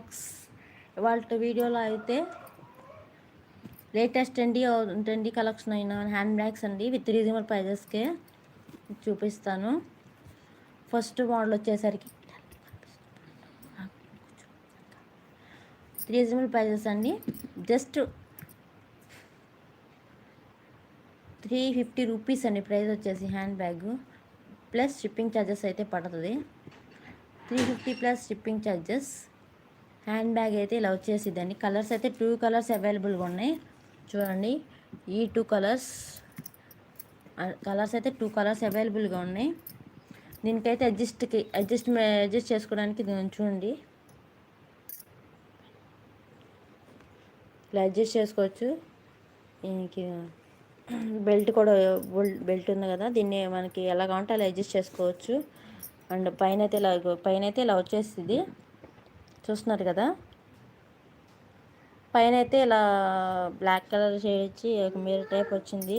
Vlogs వాళ్ళ వీడియోలో అయితే లేటెస్ట్ అండి ఉంటుంది కలెక్షన్ అయిన హ్యాండ్ బ్యాగ్స్ అండి విత్ రీజనబుల్ ప్రైజెస్కే చూపిస్తాను. ఫస్ట్ మోడల్ వచ్చేసరికి రీజనబుల్ ప్రైజెస్ అండి. జస్ట్ త్రీ ఫిఫ్టీ రూపీస్ అండి ప్రైస్ వచ్చేసి hand bag plus shipping charges అయితే పడుతుంది. Three fifty plus shipping charges hand bag అయితే ఇలా వచ్చేసిద్దండి. కలర్స్ అయితే టూ కలర్స్ అవైలబుల్గా ఉన్నాయి. చూడండి ఈ టూ కలర్స్ కలర్స్ అయితే టూ కలర్స్ అవైలబుల్గా ఉన్నాయి. దీనికైతే అడ్జస్ట్కి అడ్జస్ట్ అడ్జస్ట్ చేసుకోవడానికి చూడండి. ఇలా అడ్జస్ట్ చేసుకోవచ్చు. దీనికి బెల్ట్ కూడా బెల్ట్ ఉంది కదా దీన్ని మనకి ఎలా కావాలంటే అలా అడ్జస్ట్ చేసుకోవచ్చు. అండ్ పైన అయితే ఇలా పైన అయితే ఇలా వచ్చేస్తుంది చూస్తున్నారు కదా. పైన అయితే ఇలా బ్లాక్ కలర్ షేడ్ ఇచ్చి ఒక మీర టైప్ వచ్చింది.